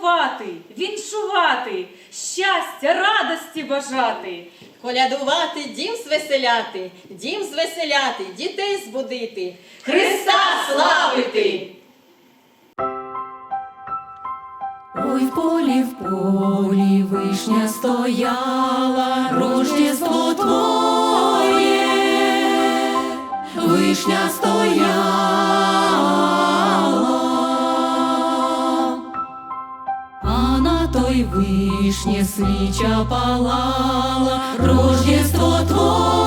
колядувати, віншувати, щастя, радості бажати. Колядувати, дім звеселяти, дім звеселяти, дітей збудити, Христа славити! Ой, в полі, в полі вишня стояла, Рождество твоє, вишня стояла, вишні свіча палала, Рождество твоє,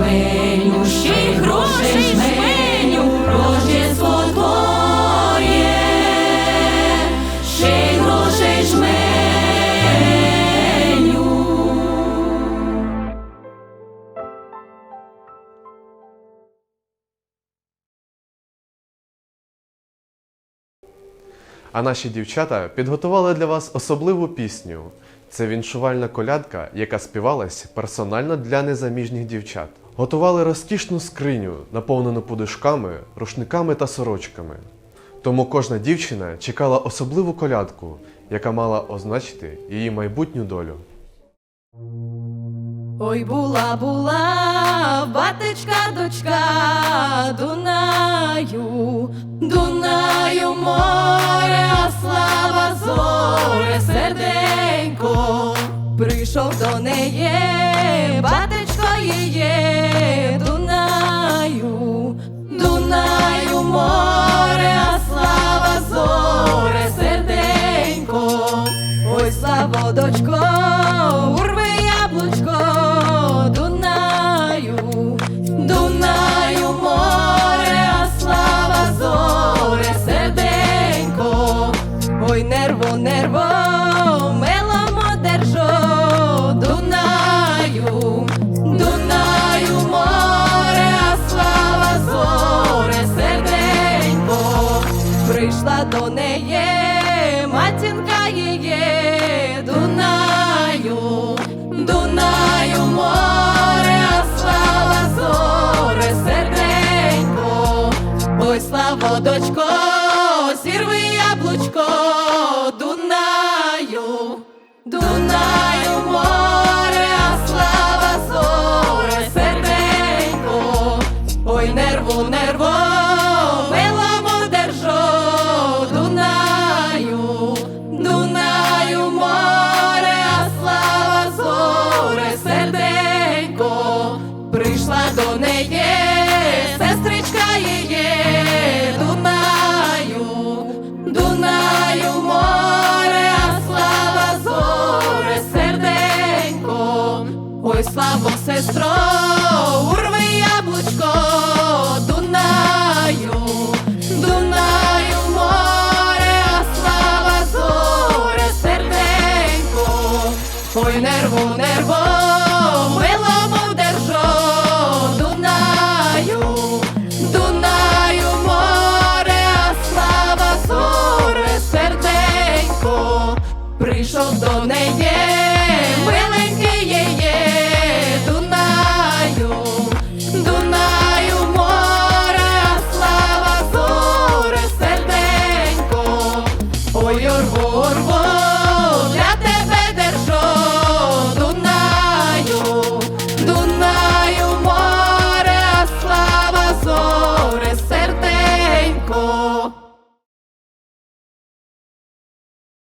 Ячменю, ще й грошей жменю, Рождество твоє, ще й грошей жменю. А наші дівчата підготували для вас особливу пісню. Це віншувальна колядка, яка співалась персонально для незаміжніх дівчат. Готували розкішну скриню, наповнену подушками, рушниками та сорочками. Тому кожна дівчина чекала особливу колядку, яка мала означити її майбутню долю. Ой, була, була, батечка, дочка, Дунаю, Дунаю, море, слава зоре, серденько, прийшов до неї, батечко її, море, а слава зоре, серденько, ой, слава, дочко, дочко, сірви яблучко, Дунаю, Дунаю море, а слава зоре, серденько, ой, нерву, нерво, милому держо, Дунаю, Дунаю море, слава зоре, серденько, прийшла до неї. Ой, слабо, сестро, урви яблучко, Дунаю, Дунаю море, а слава зоре, серденько, ой, нерво, нерво.